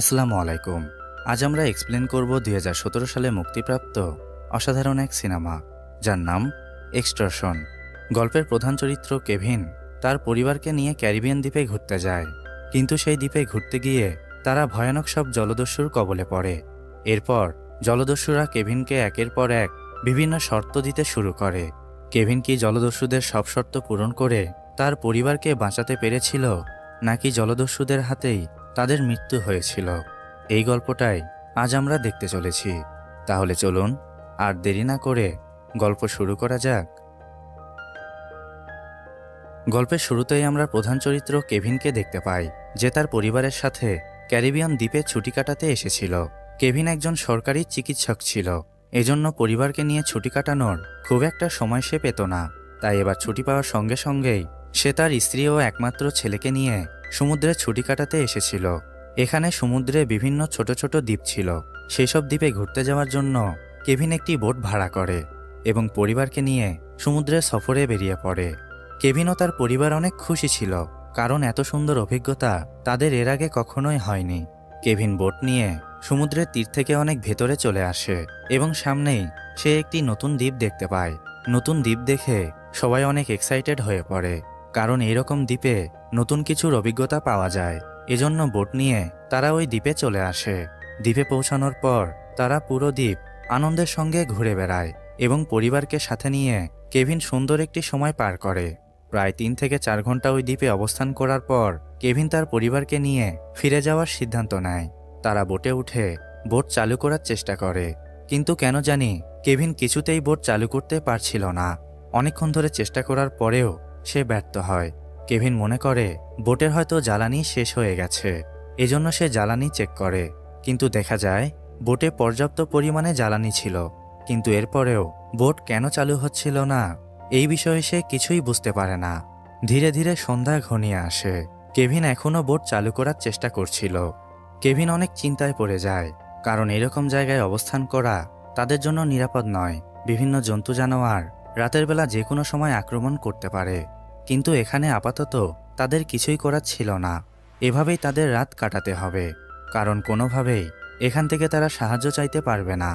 আসসালামু আলাইকুম। আজ আমরা এক্সপ্লেন করব দুই হাজার সতেরো সালে মুক্তিপ্রাপ্ত অসাধারণ এক সিনেমা, যার নাম এক্সটর্শন গল্পের প্রধান চরিত্র কেভিন তার পরিবারকে নিয়ে ক্যারিবিয়ান দ্বীপে ঘুরতে যায়। কিন্তু সেই দ্বীপে ঘুরতে গিয়ে তারা ভয়ানক সব জলদস্যুর কবলে পড়ে। এরপর জলদস্যুরা কেভিনকে একের পর এক বিভিন্ন শর্ত দিতে শুরু করে। কেভিন কি জলদস্যুদের সব শর্ত পূরণ করে তার পরিবারকে বাঁচাতে পেরেছিল, নাকি জলদস্যুদের হাতেই তাদের মৃত্যু হয়েছিল। এই গল্পটাই আজ আমরা দেখতে চলেছি। তাহলে চলুন আর দেরি না করে গল্প শুরু করা যাক। গল্পের শুরুতেই আমরা প্রধান চরিত্র কেভিনকে দেখতে পাই, যে তার পরিবারের সাথে ক্যারিবিয়ান দ্বীপে ছুটি কাটাতে এসেছিল। কেভিন একজন সরকারি চিকিৎসক ছিল। এজন্য পরিবারকে নিয়ে ছুটি কাটানোর খুব একটা সময় সে পেত না। তাই এবার ছুটি পাওয়ার সঙ্গে সঙ্গেই সে তার স্ত্রী ও একমাত্র ছেলেকে নিয়ে সমুদ্রে ছুটি কাটাতে এসেছিল। এখানে সমুদ্রে বিভিন্ন ছোট ছোট দ্বীপ ছিল। সেই সব দ্বীপে ঘুরতে যাওয়ার জন্য কেভিন একটি বোট ভাড়া করে এবং পরিবারকে নিয়ে সমুদ্রে সফরে বেরিয়ে পড়ে। কেভিন ও তার পরিবার অনেক খুশি ছিল, কারণ এত সুন্দর অভিজ্ঞতা তাদের এর আগে কখনোই হয়নি। কেভিন বোট নিয়ে সমুদ্রের তীর থেকে অনেক ভেতরে চলে আসে এবং সামনেই সে একটি নতুন দ্বীপ দেখতে পায়। নতুন দ্বীপ দেখে সবাই অনেক এক্সাইটেড হয়ে পড়ে। কারণ এরকম দ্বীপে নতুন কিছুর অভিজ্ঞতা পাওয়া যায়। এজন্য বোট নিয়ে তারা ওই দ্বীপে চলে আসে। দ্বীপে পৌঁছানোর পর তারা পুরো দ্বীপ আনন্দের সঙ্গে ঘুরে বেড়ায় এবং পরিবারকে সাথে নিয়ে কেভিন সুন্দর একটি সময় পার করে। প্রায় তিন থেকে চার ঘণ্টা ওই দ্বীপে অবস্থান করার পর কেভিন তার পরিবারকে নিয়ে ফিরে যাওয়ার সিদ্ধান্ত নেয়। তারা বোটে উঠে বোট চালু করার চেষ্টা করে। কিন্তু কেন জানি কেভিন কিছুতেই বোট চালু করতে পারছিল না। অনেকক্ষণ ধরে চেষ্টা করার পরেও সে ব্যর্থ হয়। কেভিন মনে করে, বোটের হয়তো জ্বালানি শেষ হয়ে গেছে। এজন্য সে জ্বালানি চেক করে। কিন্তু দেখা যায়, বোটে পর্যাপ্ত পরিমাণে জ্বালানি ছিল। কিন্তু এরপরেও, বোট কেন চালু হচ্ছিল না? এই বিষয়ে সে কিছুই বুঝতে পারে না। ধীরে ধীরে সন্ধ্যা ঘনিয়ে আসে। কেভিন এখনও বোট চালু করার চেষ্টা করছিল। কেভিন অনেক চিন্তায় পড়ে যায়। কারণ এরকম জায়গায় অবস্থান করা তাদের জন্য নিরাপদ নয়। বিভিন্ন জন্তু জানোয়ার রাতের বেলা যে কোনো সময় আক্রমণ করতে পারে। কিন্তু এখানে আপাতত তাদের কিছুই করার ছিল না। এভাবেই তাদের রাত কাটাতে হবে। কারণ কোনোভাবেই এখান থেকে তারা সাহায্য চাইতে পারবে না।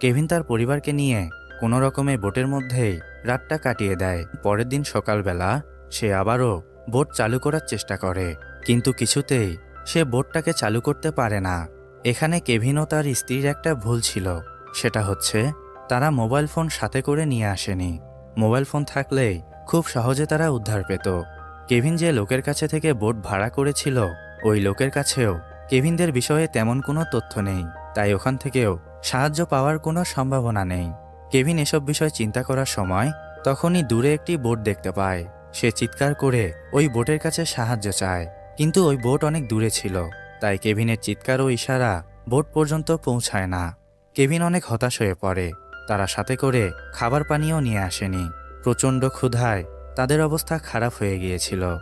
কেভিন তার পরিবারকে নিয়ে কোনো রকমে বোটের মধ্যেই রাতটা কাটিয়ে দেয়। পরের দিন সকালবেলা সে আবারও বোট চালু করার চেষ্টা করে, কিন্তু কিছুতেই সে বোটটাকে চালু করতে পারে না। এখানে কেভিন ও তার স্ত্রীর একটা ভুল ছিল। সেটা হচ্ছে তারা মোবাইল ফোন সাথে করে নিয়ে আসেনি। মোবাইল ফোন থাকলেই খুব সহজে তারা উদ্ধার পেত। কেভিন যে লোকের কাছে থেকে বোট ভাড়া করেছিল, ওই লোকের কাছেও। কেভিনদের বিষয়ে তেমন কোনো তথ্য নেই, তাই ওখান থেকেও সাহায্য পাওয়ার কোনো সম্ভাবনা নেই। কেভিন এসব বিষয় চিন্তা করার সময় তখনই দূরে একটি বোট দেখতে পায়। সে চিৎকার করে ওই বোটের কাছে সাহায্য চায়, কিন্তু ওই বোট অনেক দূরে ছিল, তাই কেভিনের চিৎকার ও ইশারা বোট পর্যন্ত পৌঁছায় না। কেভিন অনেক হতাশ হয়ে পড়ে, তারা সাথে করে খাবার পানিও নিয়ে আসেনি। প্রচণ্ড ক্ষুধায় তাদের অবস্থা খারাপ হয়ে গিয়েছিল।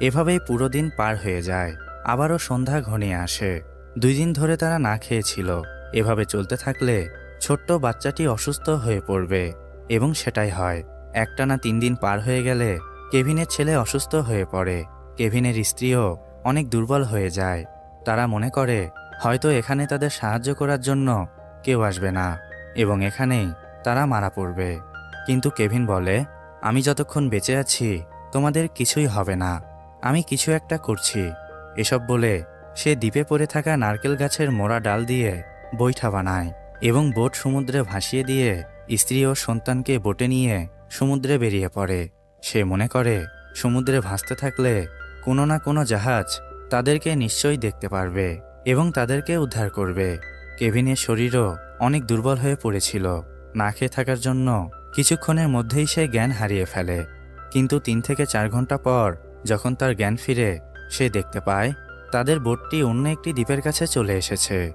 এভাবেই পুরো দিন পার হয়ে যায়। আবারও সন্ধ্যা ঘনিয়ে আসে। দুই দিন ধরে তারা না খেয়েছিল। এভাবে চলতে থাকলে ছোট্ট বাচ্চাটি অসুস্থ হয়ে পড়বে। এবং সেটাই হয়। একটানা তিন দিন পার হয়ে গেলে কেভিনের ছেলে অসুস্থ হয়ে পড়ে। কেভিনের স্ত্রীও অনেক দুর্বল হয়ে যায়। তারা মনে করে, হয়তো এখানে তাদের সাহায্য করার জন্য কেউ আসবে না। এবং এখানেই তারা মারা পড়বে। কিন্তু কেভিন বলে, আমি যতক্ষণ বেঁচে আছি, তোমাদের কিছুই হবে না। আমি কিছু একটা করছি। এসব বলে, সে দ্বীপে পড়ে থাকা নারকেল গাছের মোড়া ডাল দিয়ে বৈঠা বানায় এবং বোট সমুদ্রে ভাসিয়ে দিয়ে স্ত্রী ও সন্তানকে বোটে নিয়ে সমুদ্রে বেরিয়ে পড়ে। সে মনে করে, সমুদ্রে ভাসতে থাকলে কোনো না কোনো জাহাজ তাদেরকে নিশ্চয়ই দেখতে পারবে এবং তাদেরকে উদ্ধার করবে। কেভিনের শরীরও অনেক দুর্বল হয়ে পড়েছিল। না খেয়ে থাকার জন্য কিছুক্ষণের মধ্যেই সে জ্ঞান হারিয়ে ফেলে। কিন্তু তিন থেকে চার ঘণ্টা পর যখন তার জ্ঞান ফিরে, সে দেখতে পায়, তাদের বোটটি অন্য একটি দ্বীপের কাছে চলে এসেছে।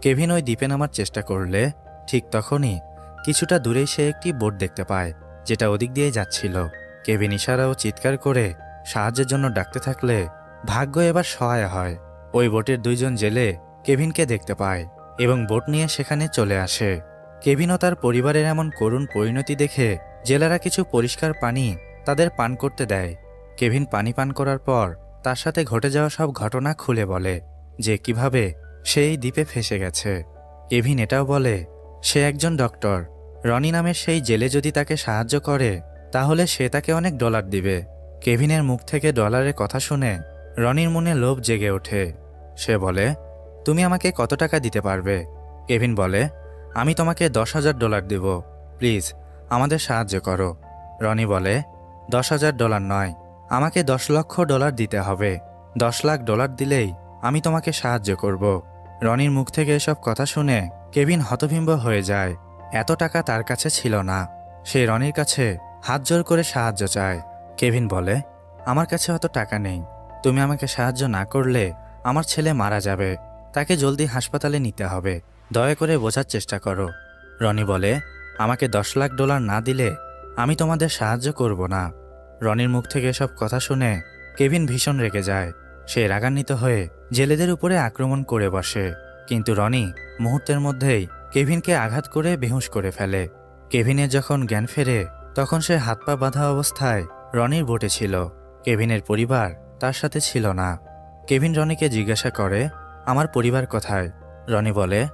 কেভিন ওই দ্বীপে নামার চেষ্টা করলে, ঠিক তখনই কিছুটা দূরেই সে একটি বোট দেখতে পায়, যেটা ওদিক দিয়ে যাচ্ছিল। কেভিন ইশারা ও চিৎকার করে সাহায্যের জন্য ডাকতে থাকলে ভাগ্য এবার সহায় হয়। ওই বোটের দুইজন জেলে কেভিনকে দেখতে পায় এবং বোট নিয়ে সেখানে চলে আসে। কেভিন ও তার পরিবারের এমন করুণ পরিণতি দেখে জেলেরা কিছু পরিষ্কার পানি তাদের পান করতে দেয়। কেভিন পানি পান করার পর তার সাথে ঘটে যাওয়া সব ঘটনা খুলে বলে যে কীভাবে সে এই দ্বীপে ফেসে গেছে। কেভিন এটাও বলে, সে একজন ডক্টর। রনি নামের সেই জেলে যদি তাকে সাহায্য করে, তাহলে সে তাকে অনেক ডলার দিবে কেভিনের মুখ থেকে ডলারের কথা শুনে রনির মনে লোভ জেগে ওঠে। সে বলে, তুমি আমাকে কত টাকা দিতে পারবে কেভিন বলে আমি তোমাকে দশ হাজার ডলার দেব। প্লিজ, আমাদের সাহায্য করো। রনি বলে, দশ হাজার ডলার নয়, আমাকে দশ লক্ষ ডলার দিতে হবে। দশ লাখ ডলার দিলেই আমি তোমাকে সাহায্য করব। রনির মুখ থেকে এসব কথা শুনে কেভিন হতভিম্ব হয়ে যায়। এত টাকা তার কাছে ছিল না। সে রনির কাছে হাত জোর করে সাহায্য চায়। কেভিন বলে, আমার কাছে অত টাকা নেই। তুমি আমাকে সাহায্য না করলে আমার ছেলে মারা যাবে। তাকে জলদি হাসপাতালে নিতে হবে। দয়া করে বোঝার চেষ্টা করো। রনি বলে, আমাকে দশ লাখ ডলার না দিলে আমি তোমাদের সাহায্য করব না। রনির মুখ থেকে এসব কথা শুনে কেভিন ভীষণ রেগে যায়। সে রাগান্বিত হয়ে জেলেদের উপরে আক্রমণ করে বসে। কিন্তু রনি মুহূর্তের মধ্যেই কেভিনকে আঘাত করে বেহুশ করে ফেলে। কেভিনের যখন জ্ঞান ফেরে, তখন সে হাত পা বাঁধা অবস্থায় রনির বোটে ছিল। কেভিনের পরিবার তার সাথে ছিল না। কেভিন রনিকে জিজ্ঞাসা করে, আমার পরিবার কোথায়? রনি বলে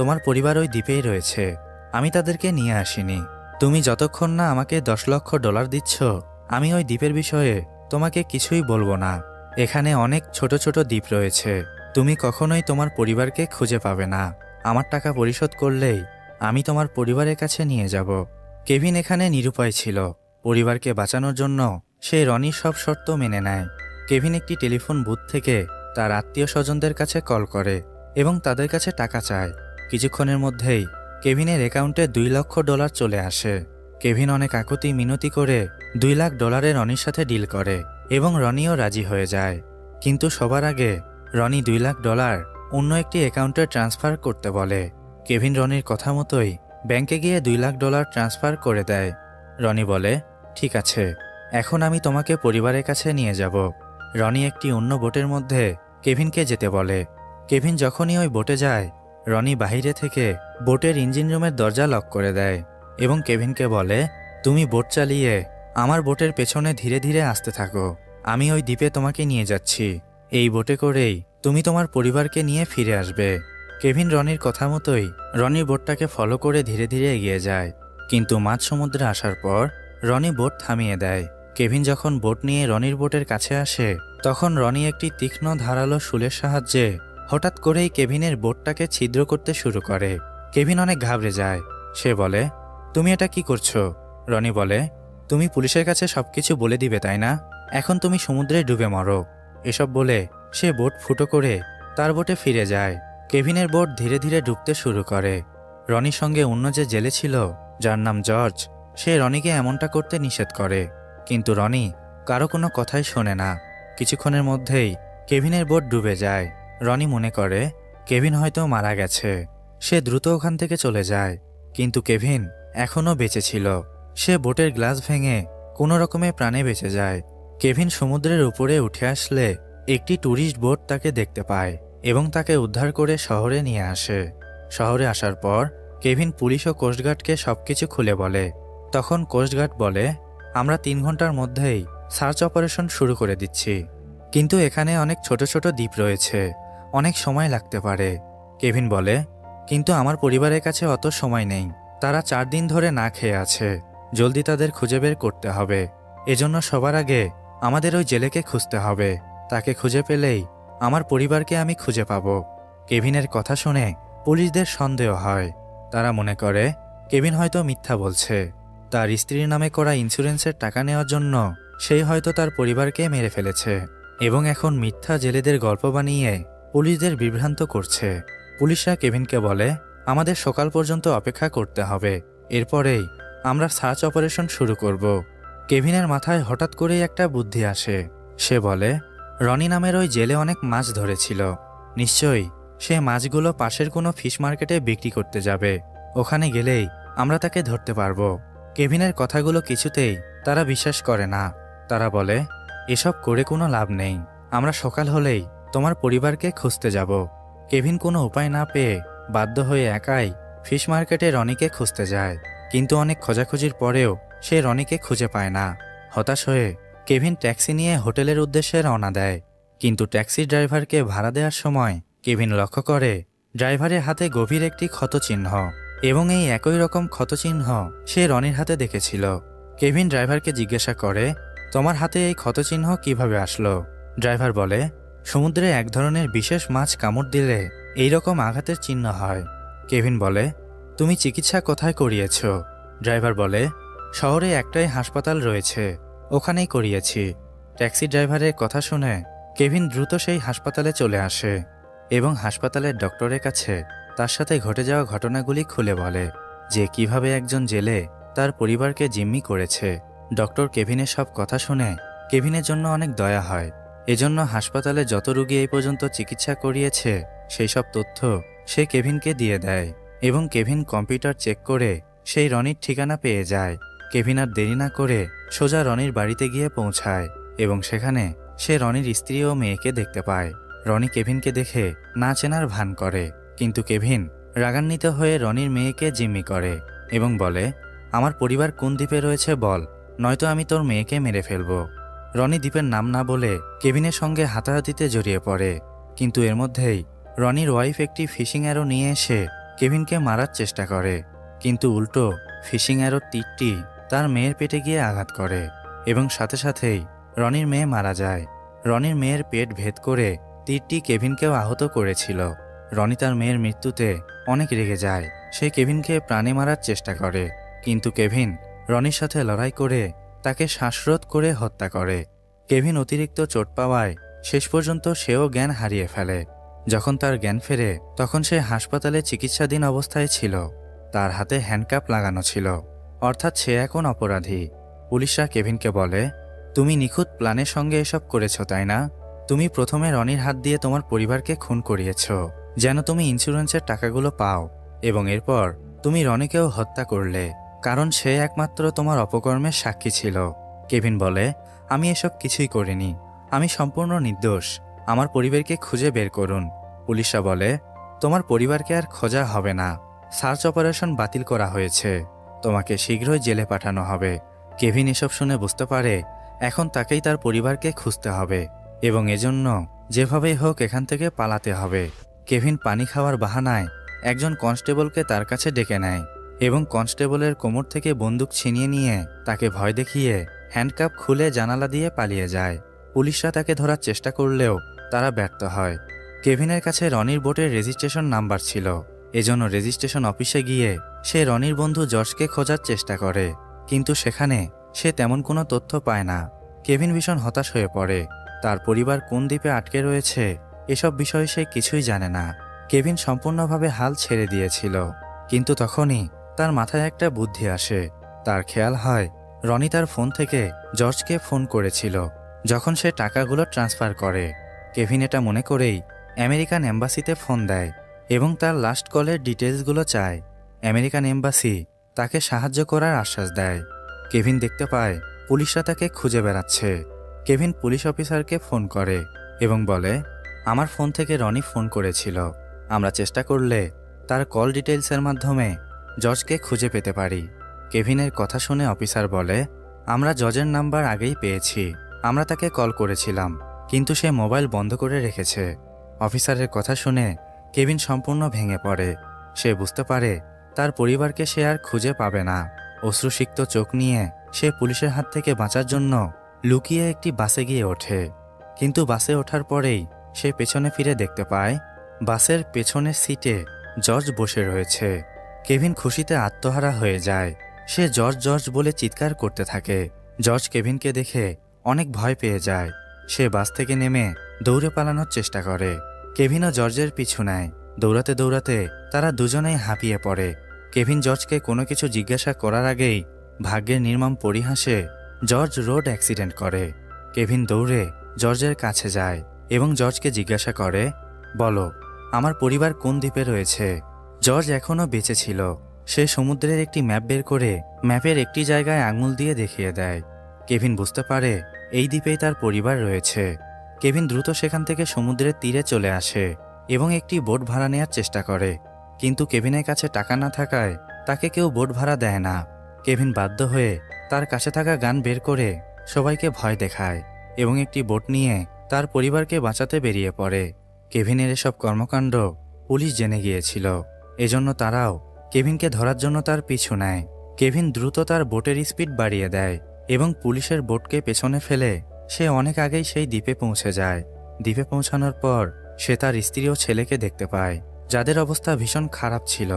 তোমার পরিবার ওই দ্বীপেই রয়েছে। আমি তাদেরকে নিয়ে আসিনি। তুমি যতক্ষণ না আমাকে দশ লক্ষ ডলার দিচ্ছ, আমি ওই দ্বীপের বিষয়ে তোমাকে কিছুই বলব না। এখানে অনেক ছোট ছোট দ্বীপ রয়েছে। তুমি কখনোই তোমার পরিবারকে খুঁজে পাবে না। আমার টাকা পরিশোধ করলেই আমি তোমার পরিবারের কাছে নিয়ে যাব। কেভিন এখানে নিরুপায় ছিল। পরিবারকে বাঁচানোর জন্য সে রনির সব শর্ত মেনে নেয়। কেভিন একটি টেলিফোন বুথ থেকে তার আত্মীয় স্বজনদের কাছে কল করে এবং তাদের কাছে টাকা চায়। কিছুক্ষণের মধ্যেই কেভিনের অ্যাকাউন্টে দুই লক্ষ ডলার চলে আসে। কেভিন অনেক আকুতি মিনতি করে দুই লাখ ডলারের রনির সাথে ডিল করে এবং রনিও রাজি হয়ে যায়। কিন্তু সবার আগে রনি দুই লাখ ডলার অন্য একটি অ্যাকাউন্টে ট্রান্সফার করতে বলে। কেভিন রনির কথা মতোই ব্যাংকে গিয়ে দুই লাখ ডলার ট্রান্সফার করে দেয়। রনি বলে, ঠিক আছে, এখন আমি তোমাকে পরিবারের কাছে নিয়ে যাব। রনি একটি অন্য বোটের মধ্যে কেভিনকে যেতে বলে। কেভিন যখনই ওই বোটে যায় রনি বাহিরে থেকে বোটের ইঞ্জিন রুমের দরজা লক করে দেয় এবং কেভিনকে বলে, তুমি বোট চালিয়ে আমার বোটের পেছনে ধীরে ধীরে আসতে থাকো। আমি ওই দ্বীপে তোমাকে নিয়ে যাচ্ছি। এই বোটে করেই তুমি তোমার পরিবারকে নিয়ে ফিরে আসবে। কেভিন রনির কথা মতোই রনি বোটটাকে ফলো করে ধীরে ধীরে এগিয়ে যায়। কিন্তু মাঝ সমুদ্রে আসার পর রনি বোট থামিয়ে দেয়। কেভিন যখন বোট নিয়ে রনির বোটের কাছে আসে, তখন রনি একটি তীক্ষ্ণ ধারালো শুলের সাহায্যে হঠাৎ করেই কেভিনের বোটটাকে ছিদ্র করতে শুরু করে। কেভিন অনেক ঘাবড়ে যায়। সে বলে, তুমি এটা কি করছ? রনি বলে, তুমি পুলিশের কাছে সব কিছু বলে দিবে, তাই না? এখন তুমি সমুদ্রে ডুবে মরো। এসব বলে সে বোট ফুটো করে তার বোটে ফিরে যায়। কেভিনের বোট ধীরে ধীরে ডুবতে শুরু করে। রনির সঙ্গে অন্য যে জেলে ছিল, যার নাম জর্জ, সে রনিকে এমনটা করতে নিষেধ করে। কিন্তু রনি কারও কোনো কথাই শোনে না। কিছুক্ষণের মধ্যেই কেভিনের বোট ডুবে যায়। রনি মনে করে, কেভিন হয়তো মারা গেছে। সে দ্রুত ওখান থেকে চলে যায়। কিন্তু কেভিন এখনও বেঁচে ছিল। সে বোটের গ্লাস ভেঙে কোনো রকমে প্রাণে বেঁচে যায়। কেভিন সমুদ্রের উপরে উঠে আসলে একটি ট্যুরিস্ট বোট তাকে দেখতে পায় এবং তাকে উদ্ধার করে শহরে নিয়ে আসে। শহরে আসার পর কেভিন পুলিশ ও কোস্টগার্ডকে সবকিছু খুলে বলে। তখন কোস্টগার্ড বলে, আমরা তিন ঘণ্টার মধ্যেই সার্চ অপারেশন শুরু করে দিচ্ছি। কিন্তু এখানে অনেক ছোট ছোট দ্বীপ রয়েছে। অনেক সময় লাগতে পারে। কেভিন বলে, কিন্তু আমার পরিবারের কাছে অত সময় নেই। তারা চার দিন ধরে না খেয়ে আছে। জলদি তাদের খুঁজে বের করতে হবে। এজন্য সবার আগে আমাদের ওই জেলেকে খুঁজতে হবে। তাকে খুঁজে পেলেই আমার পরিবারকে আমি খুঁজে পাব। কেভিনের কথা শুনে পুলিশদের সন্দেহ হয়। তারা মনে করে, কেভিন হয়তো মিথ্যা বলছে। তার স্ত্রীর নামে করা ইন্স্যুরেন্সের টাকা নেওয়ার জন্য সেই হয়তো তার পরিবারকে মেরে ফেলেছে। এবং এখন মিথ্যা জেলেদের গল্প বানিয়ে পুলিশদের বিভ্রান্ত করছে। পুলিশরা কেভিনকে বলে, আমাদের সকাল পর্যন্ত অপেক্ষা করতে হবে। এরপরেই আমরা সার্চ অপারেশন শুরু করব। কেভিনের মাথায় হঠাৎ করেই একটা বুদ্ধি আসে। সে বলে, রনি নামের ওই জেলে অনেক মাছ ধরেছিল। নিশ্চয়ই সে মাছগুলো পাশের কোনো ফিশ মার্কেটে বিক্রি করতে যাবে। ওখানে গেলেই আমরা তাকে ধরতে পারব। কেভিনের কথাগুলো কিছুতেই তারা বিশ্বাস করে না। তারা বলে, এসব করে কোনো লাভ নেই। আমরা সকাল হলেই তোমার পরিবারকে খুঁজতে যাব। কেভিন কোনো উপায় না পেয়ে বাধ্য হয়ে একাই ফিশ মার্কেটে রনিকে খুঁজতে যায়। কিন্তু অনেক খোঁজাখুঁজির পরেও সে রনিকে খুঁজে পায় না। হতাশ হয়ে কেভিন ট্যাক্সি নিয়ে হোটেলের উদ্দেশ্যে রওনা দেয়। কিন্তু ট্যাক্সি ড্রাইভারকে ভাড়া দেওয়ার সময় কেভিন লক্ষ্য করে ড্রাইভারের হাতে গভীর একটি ক্ষতচিহ্ন এবং এই একই রকম ক্ষতচিহ্ন সে রনির হাতে দেখেছিল। কেভিন ড্রাইভারকে জিজ্ঞাসা করে, তোমার হাতে এই ক্ষতচিহ্ন কীভাবে আসলো? ড্রাইভার বলে সমুদ্রে এক ধরনের বিশেষ মাছ কামড় দিলে এই রকম আঘাতের চিহ্ন হয়। কেভিন বলে, তুমি চিকিৎসা কোথায় করিয়েছ? ড্রাইভার বলে, শহরে একটাই হাসপাতাল রয়েছে, ওখানেই করিয়েছি। ট্যাক্সি ড্রাইভারের কথা শুনে কেভিন দ্রুত সেই হাসপাতালে চলে আসে এবং হাসপাতালের ডক্টরের কাছে তার সাথে ঘটে যাওয়া ঘটনাগুলি খুলে বলে, যে কীভাবে একজন জেলে তার পরিবারকে জিম্মি করেছে। ডক্টর কেভিনের সব কথা শুনে কেভিনের জন্য অনেক দয়া হয়। এজন্য হাসপাতালে যত রুগী এই পর্যন্ত চিকিৎসা করিয়েছে সেই সব তথ্য সে কেভিনকে দিয়ে দেয় এবং কেভিন কম্পিউটার চেক করে সেই রনির ঠিকানা পেয়ে যায়। কেভিন আর দেরি না করে সোজা রনির বাড়িতে গিয়ে পৌঁছায় এবং সেখানে সে রনির স্ত্রী ও মেয়েকে দেখতে পায়। রনি কেভিনকে দেখে না চেনার ভান করে, কিন্তু কেভিন রাগান্বিত হয়ে রনির মেয়েকে জিম্মি করে এবং বলে, আমার পরিবার কোন দ্বীপে রয়েছে বল, নয়তো আমি তোর মেয়েকে মেরে ফেলব। রনি দ্বীপের নাম না বলে কেভিনের সঙ্গে হাতাহাতিতে জড়িয়ে পড়ে। কিন্তু এর মধ্যেই রনির ওয়াইফ একটি ফিশিং অ্যারো নিয়ে এসে কেভিনকে মারার চেষ্টা করে। কিন্তু উল্টো ফিশিং অ্যারোর তীরটি তার মেয়ের পেটে গিয়ে আঘাত করে এবং সাথে সাথেই রনির মেয়ে মারা যায়। রনির মেয়ের পেট ভেদ করে তীরটি কেভিনকেও আহত করেছিল। রনি তার মেয়ের মৃত্যুতে অনেক রেগে যায়। সে কেভিনকে প্রাণে মারার চেষ্টা করে। কিন্তু কেভিন রনির সাথে লড়াই করে তাকে শ্বাসরোধ করে হত্যা করে। কেভিন অতিরিক্ত চোট পাওয়ায় শেষ পর্যন্ত সেও জ্ঞান হারিয়ে ফেলে। যখন তার জ্ঞান ফেরে, তখন সে হাসপাতালে চিকিৎসাধীন অবস্থায় ছিল। তার হাতে হ্যান্ডকাপ লাগানো ছিল। অর্থাৎ সে এখন অপরাধী। পুলিশরা কেভিনকে বলে, তুমি নিখুঁত প্ল্যানের সঙ্গে এসব করেছ, তাই না? তুমি প্রথমে রনির হাত দিয়ে তোমার পরিবারকে খুন করিয়েছ। যেন তুমি ইন্স্যুরেন্সের টাকাগুলো পাও এবং এরপর তুমি রনিকেও হত্যা করলে। কারণ সে একমাত্র তোমার অপকর্মের সাক্ষী ছিল। কেভিন বলে, আমি এসব কিছুই করিনি। আমি সম্পূর্ণ নির্দোষ। আমার পরিবারকে খুঁজে বের করুন। পুলিশরা বলে, তোমার পরিবারকে আর খোঁজা হবে না। সার্চ অপারেশন বাতিল করা হয়েছে। তোমাকে শীঘ্রই জেলে পাঠানো হবে। কেভিন এসব শুনে বুঝতে পারে, এখন তাকেই তার পরিবারকে খুঁজতে হবে এবং এজন্য যেভাবেই হোক এখান থেকে পালাতে হবে। কেভিন পানি খাওয়ার বাহানায় একজন কনস্টেবলকে তার কাছে ডেকে নেয়। এবং কনস্টেবলের কোমর থেকে বন্দুক ছিনিয়ে নিয়ে তাকে ভয় দেখিয়ে হ্যান্ডকাপ খুলে জানালা দিয়ে পালিয়ে যায়। পুলিশরা তাকে ধরার চেষ্টা করলেও তারা ব্যর্থ হয়। কেভিনের কাছে রনির বোটের রেজিস্ট্রেশন নাম্বার ছিল। এজন্য রেজিস্ট্রেশন অফিসে গিয়ে সে রনির বন্ধু জর্জকে খোঁজার চেষ্টা করে, কিন্তু সেখানে সে তেমন কোনো তথ্য পায় না। কেভিন ভীষণ হতাশ হয়ে পড়ে। তার পরিবার কোন দ্বীপে আটকে রয়েছে, এসব বিষয়ে সে কিছুই জানে না। কেভিন সম্পূর্ণভাবে হাল ছেড়ে দিয়েছিল। কিন্তু তখনই তার মাথায় একটা বুদ্ধি আসে। তার খেয়াল হয়, রনি তার ফোন থেকে জর্জকে ফোন করেছিল, যখন সে টাকাগুলো ট্রান্সফার করে। কেভিন এটা মনে করেই আমেরিকান এম্বাসিতে ফোন দেয় এবং তার লাস্ট কলের ডিটেলসগুলো চায়। আমেরিকান এম্বাসি তাকে সাহায্য করার আশ্বাস দেয়। কেভিন দেখতে পায়, পুলিশরা তাকে খুঁজে বেড়াচ্ছে। কেভিন পুলিশ অফিসারকে ফোন করে এবং বলে, আমার ফোন থেকে রনি ফোন করেছিল। আমরা চেষ্টা করলে তার কল ডিটেলসের মাধ্যমে জজকে খুঁজে পেতে পারি। কেভিনের কথা শুনে অফিসার বলে, আমরা জজের নাম্বার আগেই পেয়েছি। আমরা তাকে কল করেছিলাম, কিন্তু সে মোবাইল বন্ধ করে রেখেছে। অফিসারের কথা শুনে কেভিন সম্পূর্ণ ভেঙে পড়ে। সে বুঝতে পারে, তার পরিবারকে সে আর খুঁজে পাবে না। অশ্রুসিক্ত চোখ নিয়ে সে পুলিশের হাত থেকে বাঁচার জন্য লুকিয়ে একটি বাসে গিয়ে ওঠে। কিন্তু বাসে ওঠার পরেই সে পেছনে ফিরে দেখতে পায়, বাসের পেছনের সিটে জর্জ বসে রয়েছে। কেভিন খুশিতে আত্মহারা হয়ে যায়। সে জর্জ জর্জ বলে চিৎকার করতে থাকে। জর্জ কেভিনকে দেখে অনেক ভয় পেয়ে যায়। সে বাস থেকে নেমে দৌড়ে পালানোর চেষ্টা করে। কেভিনও জর্জের পিছু নেয়। দৌড়াতে দৌড়াতে তারা দুজনেই হাঁপিয়ে পড়ে। কেভিন জর্জকে কোনো কিছু জিজ্ঞাসা করার আগেই ভাগ্যের নির্মম পরিহাসে জর্জ রোড অ্যাক্সিডেন্ট করে। কেভিন দৌড়ে জর্জের কাছে যায় এবং জর্জকে জিজ্ঞাসা করে, বলো, আমার পরিবার কোন দ্বীপে রয়েছে? জর্জ এখনও বেঁচে ছিল। সে সমুদ্রের একটি ম্যাপ বের করে ম্যাপের একটি জায়গায় আঙুল দিয়ে দেখিয়ে দেয়। কেভিন বুঝতে পারে এই দ্বীপেই তার পরিবার রয়েছে। কেভিন দ্রুত সেখান থেকে সমুদ্রের তীরে চলে আসে এবং একটি বোট ভাড়া নেওয়ার চেষ্টা করে। কিন্তু কেভিনের কাছে টাকা না থাকায় তাকে কেউ বোট ভাড়া দেয় না। কেভিন বাধ্য হয়ে তার কাছে থাকা গান বের করে সবাইকে ভয় দেখায় এবং একটি বোট নিয়ে তার পরিবারকে বাঁচাতে বেরিয়ে পড়ে। কেভিনের এসব কর্মকাণ্ড পুলিশ জেনে গিয়েছিল। এজন্য তারাও কেভিনকে ধরার জন্য তার পিছু নেয়। কেভিন দ্রুত তার বোটের স্পিড বাড়িয়ে দেয় এবং পুলিশের বোটকে পেছনে ফেলে সে অনেক আগেই সেই দ্বীপে পৌঁছে যায়। দ্বীপে পৌঁছানোর পর সে তার স্ত্রী ও ছেলেকে দেখতে পায়, যাদের অবস্থা ভীষণ খারাপ ছিল।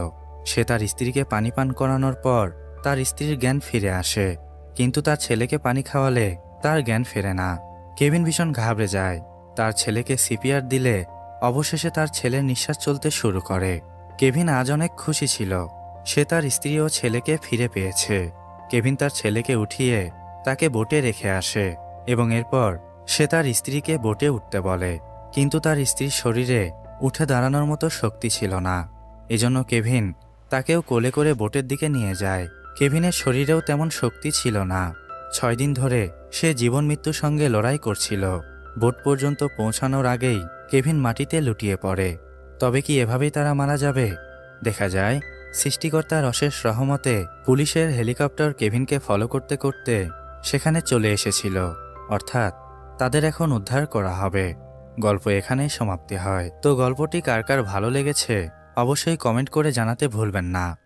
সে তার স্ত্রীকে পানি পান করানোর পর তার স্ত্রীর জ্ঞান ফিরে আসে, কিন্তু তার ছেলেকে পানি খাওয়ালে তার জ্ঞান ফেরে না। কেভিন ভীষণ ঘাবড়ে যায়। তার ছেলেকে সিপিআর দিলে অবশেষে তার ছেলের নিঃশ্বাস চলতে শুরু করে। কেভিন আজ অনেক খুশি ছিল। সে তার স্ত্রী ও ছেলেকে ফিরে পেয়েছে। কেভিন তার ছেলেকে উঠিয়ে তাকে বোটে রেখে আসে এবং এরপর সে তার স্ত্রীকে বোটে উঠতে বলে। কিন্তু তার স্ত্রীর শরীরে উঠে দাঁড়ানোর মতো শক্তি ছিল না। এজন্য কেভিন তাকেও কোলে করে বোটের দিকে নিয়ে যায়। কেভিনের শরীরেও তেমন শক্তি ছিল না। ছয় দিন ধরে সে জীবন মৃত্যুর সঙ্গে লড়াই করছিল। বোট পর্যন্ত পৌঁছানোর আগেই কেভিন মাটিতে লুটিয়ে পড়ে। তবে কি এভাবেই তারা মারা যাবে? দেখা যায়, সৃষ্টিকর্তার অশেষ রহমতে পুলিশের হেলিকপ্টার কেভিনকে ফলো করতে করতে সেখানে চলে এসেছিল। অর্থাৎ তাদের এখন উদ্ধার করা হবে। গল্প এখানেই সমাপ্তি হয়। তো গল্পটি কার কার ভালো লেগেছে, অবশ্যই কমেন্ট করে জানাতে ভুলবেন না।